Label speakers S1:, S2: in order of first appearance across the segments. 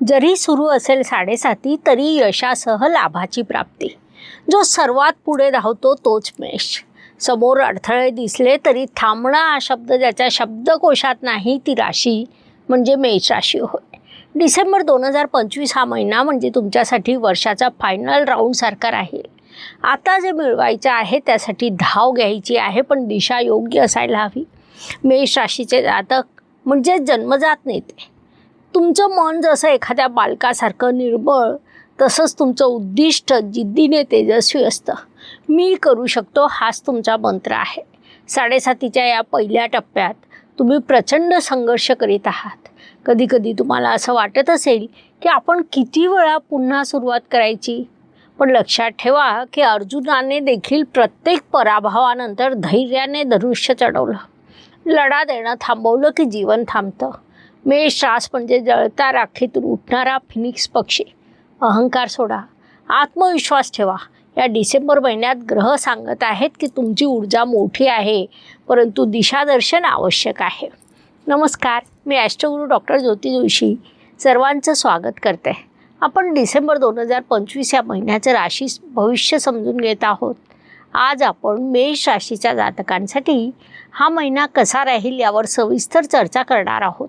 S1: जरी सुरू असेल साडेसाती तरी यशासह लाभाची प्राप्ती. जो सर्वात पुढे धावतो तोच मेष. समोर अडथळे दिसले तरी थांबणं हा शब्द ज्याच्या शब्दकोशात नाही ती राशी म्हणजे मेष राशी होय. डिसेंबर दोन हजार पंचवीस हा महिना म्हणजे तुमच्यासाठी वर्षाचा फायनल राऊंडसारखा राहील. आता जे मिळवायचं आहे त्यासाठी धाव घ्यायची आहे पण दिशा योग्य असायला हवी. मेष राशीचे जातक म्हणजे जन्मजात नेते. तुमचं मन जसं एखाद्या बालकासारखं निर्मळ तसंच तुमचं उद्दिष्ट जिद्दीने तेजस्वी असतं. मी करू शकतो हाच तुमचा मंत्र आहे. साडेसातीच्या या पहिल्या टप्प्यात तुम्ही प्रचंड संघर्ष करीत आहात. कधीकधी तुम्हाला असं वाटत असेल की आपण किती वेळा पुन्हा सुरुवात करायची? पण लक्षात ठेवा की अर्जुनाने देखील प्रत्येक पराभवानंतर धैर्याने धनुष्य चढवलं. लढा देणं थांबवलं की जीवन थांबतं. मेषरास म्हणजे जळता राखेतून उठणारा फिनिक्स पक्षी. अहंकार सोडा. आत्मविश्वास ठेवा. या डिसेंबर महिन्यात ग्रह सांगत आहेत की तुमची ऊर्जा मोठी आहे परंतु दिशादर्शन आवश्यक आहे. नमस्कार. मी ॲस्ट्रोगुरू डॉक्टर ज्योती जोशी सर्वांचं स्वागत करते. आपण डिसेंबर दोन हजार पंचवीस या महिन्याचं राशी भविष्य समजून घेत आहोत. आज आपण मेष राशीच्या जातकांसाठी हा महिना कसा राहील यावर सविस्तर चर्चा करणार आहोत.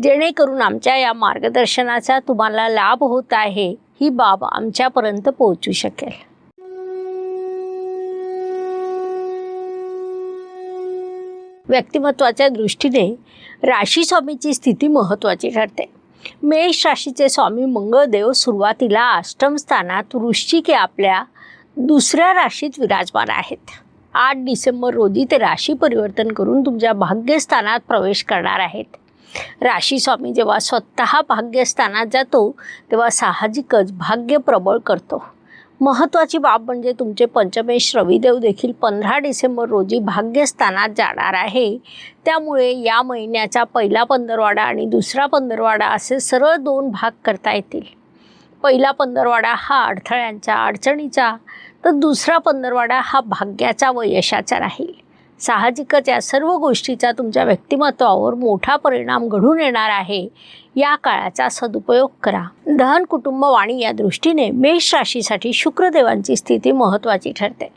S1: जेणेकरून आमच्या या मार्गदर्शनाचा तुम्हाला लाभ होत आहे ही बाब आमच्यापर्यंत पोहोचू शकेल. व्यक्तिमत्वाच्या दृष्टीने राशी स्वामीची स्थिती महत्त्वाची ठरते. मेष राशीचे स्वामी मंगळदेव सुरुवातीला अष्टम स्थानात वृश्चिक आपल्या दुसऱ्या राशीत विराजमान आहेत. आठ डिसेंबर रोजी ते राशी परिवर्तन करून तुमच्या भाग्यस्थानात प्रवेश करणार आहेत. राशी स्वामी जेव्हा स्वतः भाग्यस्थानात जातो तेव्हा साहजिकच भाग्य प्रबळ करतो. महत्त्वाची बाब म्हणजे तुमचे पंचमेश रविदेव देखील पंधरा डिसेंबर रोजी भाग्यस्थानात जाणार आहे. त्यामुळे या महिन्याचा पहिला पंधरवाडा आणि दुसरा पंधरवाडा असे सरळ दोन भाग करता येतील. पहिला पंधरवाडा हा अडथळ्यांचा अडचणीचा तर दुसरा पंधरवाडा हा भाग्याचा व यशाचा राहील. साहजिकच या सर्व गोष्टीचा तुमच्या व्यक्तिमत्वावर मोठा परिणाम घडून येणार आहे. या काळाचा सदुपयोग करा. दहन कुटुंब वाणी या दृष्टीने मेष राशीसाठी शुक्रदेवांची स्थिती महत्त्वाची ठरते.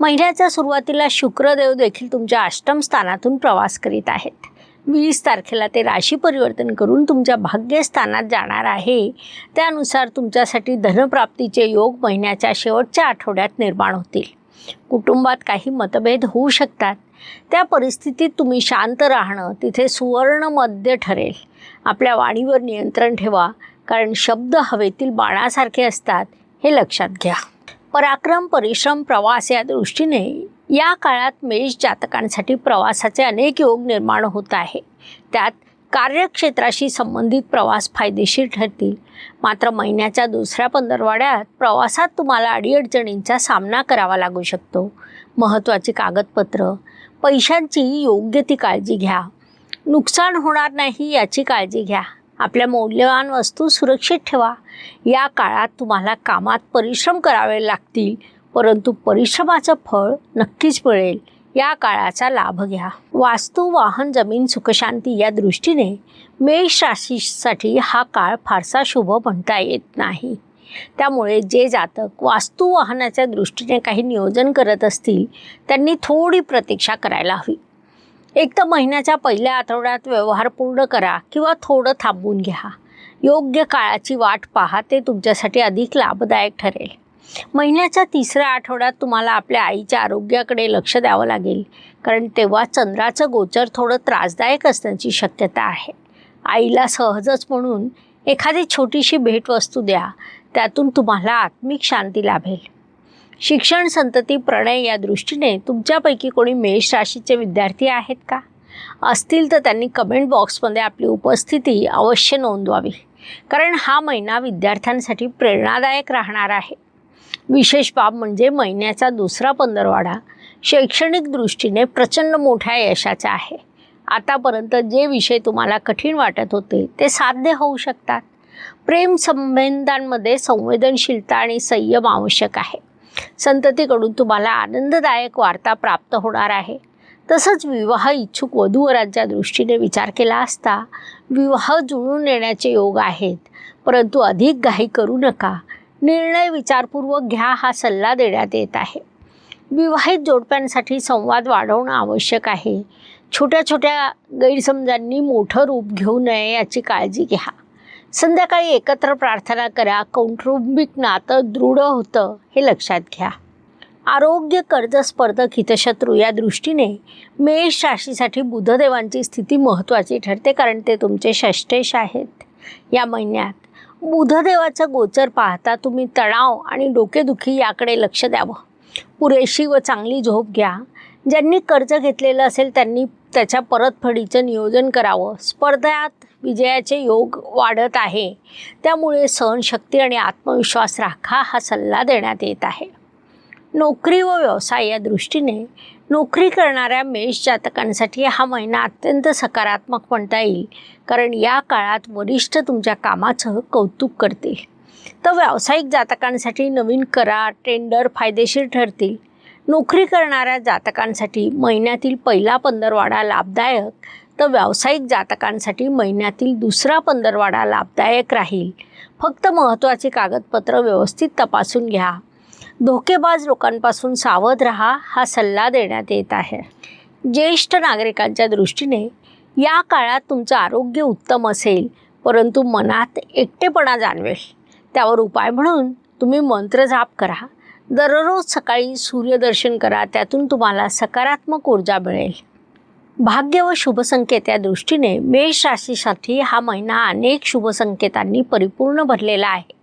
S1: महिन्याच्या सुरुवातीला शुक्रदेव देखील तुमच्या अष्टम स्थानातून प्रवास करीत आहेत. वीस तारखेला ते राशी परिवर्तन करून तुमच्या भाग्यस्थानात जाणार आहे. त्यानुसार तुमच्यासाठी धनप्राप्तीचे योग महिन्याच्या शेवटच्या आठवड्यात निर्माण होतील. कुटुंबात काही मतभेद होऊ शकतात. त्या परिस्थितीत तुम्ही शांत राहणं तिथे सुवर्णमध्य ठरेल. आपल्या वाणीवर नियंत्रण ठेवा कारण शब्द हवेतील बाणासारखे असतात हे लक्षात घ्या. पराक्रम परिश्रम प्रवास या दृष्टीने या काळात मेष जातकांसाठी प्रवासाचे अनेक योग निर्माण होत आहे. त्यात कार्यक्षेत्राशी संबंधित प्रवास फायदेशीर ठरतील. मात्र महिन्याच्या दुसऱ्या पंधरवाड्यात प्रवासात तुम्हाला अडीअडचणींचा सामना करावा लागू शकतो. महत्त्वाची कागदपत्र पैशांची योग्य ती काळजी घ्या. नुकसान होणार नाही याची काळजी घ्या. आपल्या मौल्यवान वस्तू सुरक्षित ठेवा. या काळात तुम्हाला कामात परिश्रम करावे लागतील परंतु परिश्रमाचं फळ नक्कीच मिळेल. या काळाचा लाभ घ्या. वास्तू वाहन जमीन सुखशांती या दृष्टीने मेष राशीसाठी हा काळ फारसा शुभ म्हणता येत नाही. त्यामुळे जे जातक वास्तू वाहनाच्या दृष्टीने काही नियोजन करत असतील त्यांनी थोडी प्रतीक्षा करायला हवी. एक तर महिन्याच्या पहिल्या आठवड्यात व्यवहार पूर्ण करा किंवा थोडं थांबून घ्या. योग्य काळाची वाट पहा ते तुमच्यासाठी अधिक लाभदायक ठरेल. महिन्याच्या तिसऱ्या आठवड्यात तुम्हाला आपल्या आईच्या आरोग्याकडे लक्ष द्यावं लागेल. कारण तेव्हा चंद्राचं गोचर थोडं त्रासदायक असण्याची शक्यता आहे. आईला सहजच म्हणून एखादी छोटीशी भेटवस्तू द्या. त्यातून तुम्हाला आत्मिक शांती लाभेल. शिक्षण संतती प्रणय या दृष्टीने तुमच्यापैकी कोणी मेष राशीचे विद्यार्थी आहेत का? असतील तर त्यांनी कमेंट बॉक्समध्ये आपली उपस्थिती अवश्य नोंदवावी. कारण हा महिना विद्यार्थ्यांसाठी प्रेरणादायक राहणार आहे. विशेष बाब म्हणजे महिन्याचा दुसरा पंधरवाडा शैक्षणिक दृष्टीने प्रचंड मोठ्या यशाचा आहे. आतापर्यंत जे विषय तुम्हाला कठीण वाटत होते ते साध्य होऊ शकतात. प्रेम संबंधांमध्ये संवेदनशीलता आणि संयम आवश्यक आहे. संततीकडून तुम्हाला आनंददायक वार्ता प्राप्त होणार आहे. तसंच विवाह इच्छुक वधूवरांच्या दृष्टीने विचार केला असता विवाह जुळून येण्याचे योग आहेत. परंतु अधिक घाई करू नका. निर्णय विचारपूर्वक घ्या हा सल्ला देण्यात येत आहे. विवाहित जोडप्यांसाठी संवाद वाढवणं आवश्यक आहे. छोट्या छोट्या गैरसमजांनी मोठं रूप घेऊ नये याची काळजी घ्या. संध्याकाळी एकत्र प्रार्थना करा कौटुंबिक नातं दृढ होतं हे लक्षात घ्या. आरोग्य कर्ज स्पर्धक हितशत्रू या दृष्टीने मेष राशीसाठी बुधदेवांची स्थिती महत्त्वाची ठरते कारण ते तुमचे षष्टेश आहेत. या महिन्यात बुधदेवाचं गोचर पाहता तुम्ही तणाव आणि डोकेदुखी याकडे लक्ष द्यावं. पुरेशी व चांगली झोप घ्या. ज्यांनी कर्ज घेतलेलं असेल त्यांनी त्याच्या परतफेडीचं नियोजन करावं. स्पर्धात विजयाचे योग वाढत आहे. त्यामुळे सहनशक्ती आणि आत्मविश्वास राखा हा सल्ला देण्यात येत आहे. नोकरी व व्यवसाय या दृष्टीने नोकरी करणाऱ्या मेष जातकांसाठी हा महिना अत्यंत सकारात्मक म्हणता येईल. कारण या काळात वरिष्ठ तुमच्या कामाचं कौतुक करतील तर व्यावसायिक जातकांसाठी नवीन करार टेंडर फायदेशीर ठरतील. नोकरी करणाऱ्या जातकांसाठी महिन्यातील पहिला पंधरवाडा लाभदायक. तर व्यावसायिक जातकांसाठी महिन्यातील दुसरा पंधरवाडा लाभदायक राहील. फक्त महत्त्वाची कागदपत्र व्यवस्थित तपासून घ्या. धोकेबाज लोकांपासून सावध राहा हा सल्ला देण्यात येत आहे. ज्येष्ठ नागरिकांच्या दृष्टीने या काळात तुमचं आरोग्य उत्तम असेल परंतु मनात एकटेपणा जाणवेल. त्यावर उपाय म्हणून तुम्ही मंत्र जाप करा. दररोज सकाळी सूर्यदर्शन करा त्यातून तुम्हाला सकारात्मक ऊर्जा मिळेल. भाग्य व शुभसंकेत या दृष्टीने मेष राशीसाठी हा महिना अनेक शुभसंकेतांनी परिपूर्ण भरलेला आहे.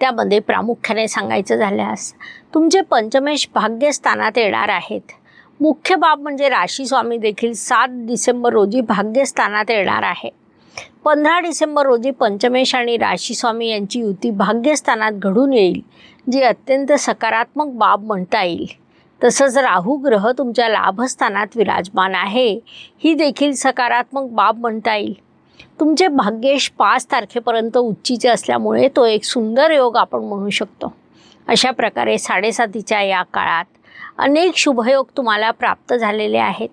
S1: त्यामध्ये प्रामुख्याने सांगायचं झाल्यास तुमचे पंचमेश भाग्यस्थानात येणार आहेत. मुख्य बाब म्हणजे राशी स्वामी देखील सात डिसेंबर रोजी भाग्यस्थानात येणार आहे. पंधरा डिसेंबर रोजी पंचमेश आणि राशी स्वामी यांची युती भाग्यस्थानात घडून येईल जी अत्यंत सकारात्मक बाब म्हणता येईल. तसंच राहू ग्रह तुमच्या लाभस्थानात विराजमान आहे ही देखील सकारात्मक बाब म्हणता येईल. तुमचे भाग्येश पाच तारखेपर्यंत उच्चीचे असल्यामुळे तो एक सुंदर योग आपण म्हणू शकतो. अशा प्रकारे साडेसातीच्या या काळात अनेक शुभयोग तुम्हाला प्राप्त झालेले आहेत.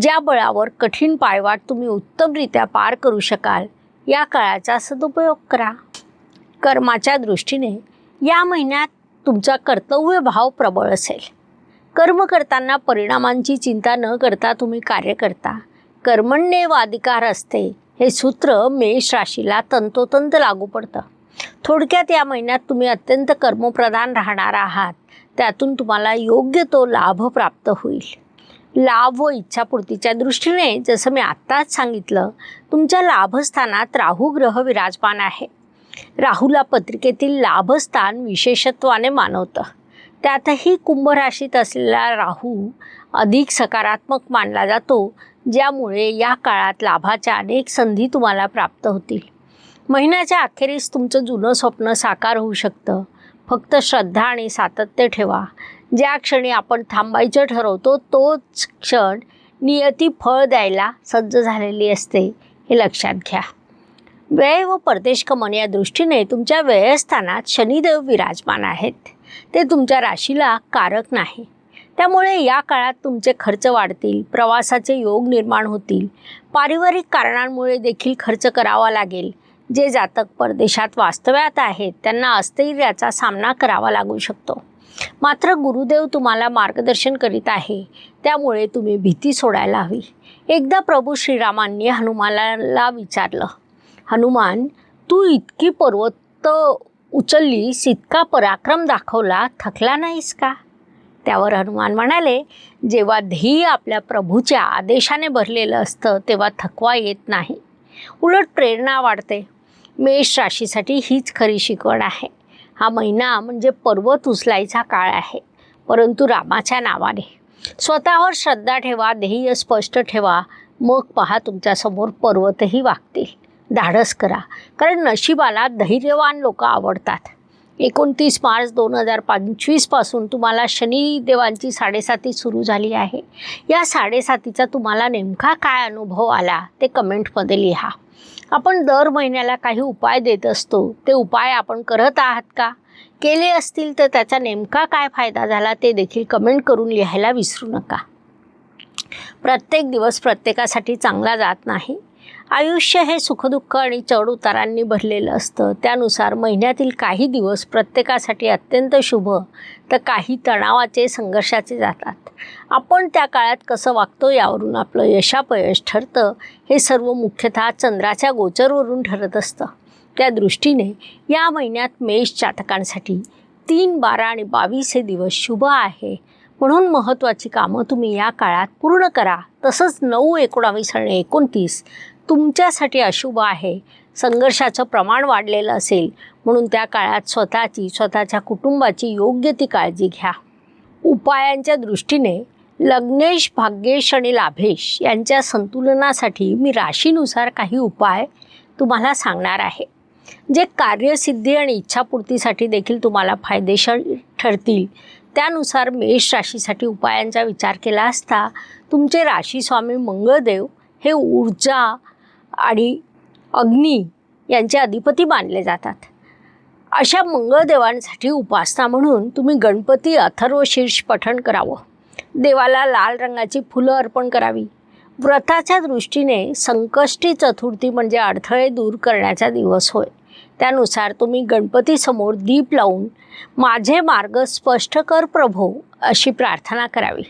S1: ज्या बळावर कठीण पायवाट तुम्ही उत्तमरित्या पार करू शकाल या काळाचा सदुपयोग करा. कर्माच्या दृष्टीने या महिन्यात तुमचा कर्तव्य भाव प्रबळ असेल. कर्म करताना परिणामांची चिंता न करता तुम्ही कार्य करता. कर्मण्येव अधिकार असते. हे सूत्र मेष राशीला तंतोतंत लागू पडतं. थोडक्यात या महिन्यात तुम्ही अत्यंत कर्मप्रधान राहणार आहात. त्यातून तुम्हाला योग्य तो लाभ प्राप्त होईल. लाभ व इच्छापूर्तीच्या दृष्टीने जसं मी आत्ताच सांगितलं तुमच्या लाभस्थानात राहू ग्रह विराजमान आहे. राहूला पत्रिकेतील लाभस्थान विशेषत्वाने मानवतं. त्यातही कुंभ राशीत असलेला राहू अधिक सकारात्मक मानला जातो. ज्यामुळे या काळात लाभाच्या अनेक संधी तुम्हाला प्राप्त होतील. महिन्याच्या अखेरीस तुमचं जुनं स्वप्न साकार होऊ शकतं. फक्त श्रद्धा आणि सातत्य ठेवा. ज्या क्षणी आपण थांबायचं ठरवतो तोच क्षण नियती फळ द्यायला सज्ज झालेली असते हे लक्षात घ्या. व्यय व परदेश कमन या दृष्टीने तुमच्या व्ययस्थानात शनिदेव विराजमान आहेत. ते तुमच्या राशीला कारक नाही. त्यामुळे या काळात तुमचे खर्च वाढतील प्रवासाचे योग निर्माण होतील. पारिवारिक कारणांमुळे देखील खर्च करावा लागेल. जे जातक परदेशात वास्तव्यात आहेत त्यांना अस्थैर्याचा सामना करावा लागू शकतो. मात्र गुरुदेव तुम्हाला मार्गदर्शन करीत आहे त्यामुळे तुम्ही भीती सोडायला हवी. एकदा प्रभू श्रीरामांनी हनुमानाला विचारलं हनुमान तू इतकी पर्वत उचललीस इतका पराक्रम दाखवला थकला नाहीस का? त्यावर हनुमान म्हणाले जेव्हा ध्येय आपल्या प्रभूच्या आदेशाने भरलेलं असतं तेव्हा थकवा येत नाही. उलट प्रेरणा वाढते. मेष राशीसाठी हीच खरी शिकवण आहे. हा महिना म्हणजे पर्वत उचलायचा काळ आहे. परंतु रामाच्या नावाने. स्वतःवर श्रद्धा ठेवा ध्येय स्पष्ट ठेवा. मग पहा तुमच्यासमोर पर्वतही वागतील. धाडस करा. कारण नशिबाला धैर्यवान लोक आवडतात. एकोणतीस मार्च दोन हजार पंचवीसपासून तुम्हाला शनिदेवांची साडेसाती सुरू झाली आहे. या साडेसातीचा तुम्हाला नेमका काय अनुभव आला ते कमेंटमध्ये लिहा. आपण दर महिन्याला काही उपाय देत असतो ते उपाय आपण करत आहात का? केले असतील तर त्याचा नेमका काय फायदा झाला ते देखील कमेंट करून लिहायला विसरू नका. प्रत्येक दिवस प्रत्येकासाठी चांगला जात नाही. आयुष्य हे सुखदुःख आणि चढउतारांनी भरलेलं असतं. त्यानुसार महिन्यातील काही दिवस प्रत्येकासाठी अत्यंत शुभ तर काही तणावाचे संघर्षाचे जातात. आपण त्या काळात कसं वागतो यावरून आपलं यशापयश ठरतं हे सर्व मुख्यतः चंद्राच्या गोचरवरून ठरत असतं. त्या दृष्टीने या महिन्यात मेष जातकांसाठी तीन बारा आणि बावीस हे दिवस शुभ आहे. म्हणून महत्त्वाची कामं तुम्ही या काळात पूर्ण करा. तसंच नऊ एकोणावीस आणि एकोणतीस तुमच्यासाठी अशुभ आहे. संघर्षाचं प्रमाण वाढलेलं असेल. म्हणून त्या काळात स्वतःची स्वतःच्या कुटुंबाची योग्य ती काळजी घ्या. उपायांच्या दृष्टीने लग्नेश भाग्येश आणि लाभेश यांच्या संतुलनासाठी मी राशीनुसार काही उपाय तुम्हाला सांगणार आहे. जे कार्यसिद्धी आणि इच्छापूर्तीसाठी देखील तुम्हाला फायदेशीर ठरतील. त्यानुसार मेष राशीसाठी उपायांचा विचार केला असता तुमचे राशीस्वामी मंगळदेव हे ऊर्जा आणि अग्नी यांचे अधिपती मानले जातात. अशा मंगळदेवांसाठी उपासना म्हणून तुम्ही गणपती अथर्वशीर्ष पठण करावं. देवाला लाल रंगाची फुलं अर्पण करावी. व्रताच्या दृष्टीने संकष्टी चतुर्थी म्हणजे अडथळे दूर करण्याचा दिवस होय. त्यानुसार तुम्ही गणपतीसमोर दीप लावून माझे मार्ग स्पष्ट कर प्रभो अशी प्रार्थना करावी.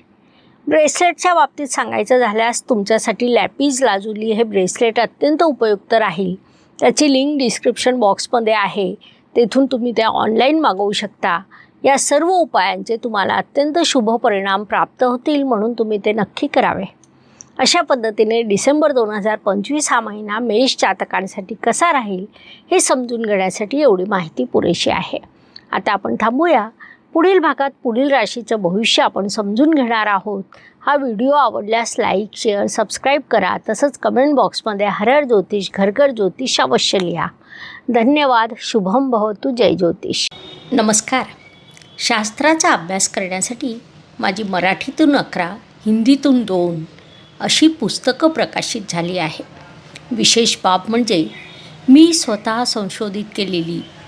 S1: ब्रेसलेटच्या बाबतीत सांगायचं झाल्यास तुमच्यासाठी लॅपीज लाजुली हे ब्रेसलेट अत्यंत उपयुक्त राहील. त्याची लिंक डिस्क्रिप्शन बॉक्समध्ये आहे. तेथून तुम्ही त्या ऑनलाईन मागवू शकता. या सर्व उपायांचे तुम्हाला अत्यंत शुभ परिणाम प्राप्त होतील म्हणून तुम्ही ते नक्की करावे. अशा पद्धतीने डिसेंबर दोन हजार पंचवीस हा महिना मेष जातकांसाठी कसा राहील हे समजून घेण्यासाठी एवढी माहिती पुरेशी आहे. आता आपण थांबूया. पुढील भागात पुढील राशीचं भविष्य आपण समजून घेणार आहोत. हा व्हिडिओ आवडल्यास लाईक शेअर सबस्क्राईब करा. तसंच कमेंट बॉक्समध्ये हरर ज्योतिष घरघर ज्योतिष अवश्य लिहा. धन्यवाद. शुभम भवतु. जय ज्योतिष. नमस्कार. शास्त्राचा अभ्यास करण्यासाठी माझी मराठीतून अकरा हिंदीतून दोन अशी पुस्तकं प्रकाशित झाली आहे विशेष बाब म्हणजे मी स्वतः संशोधित केलेली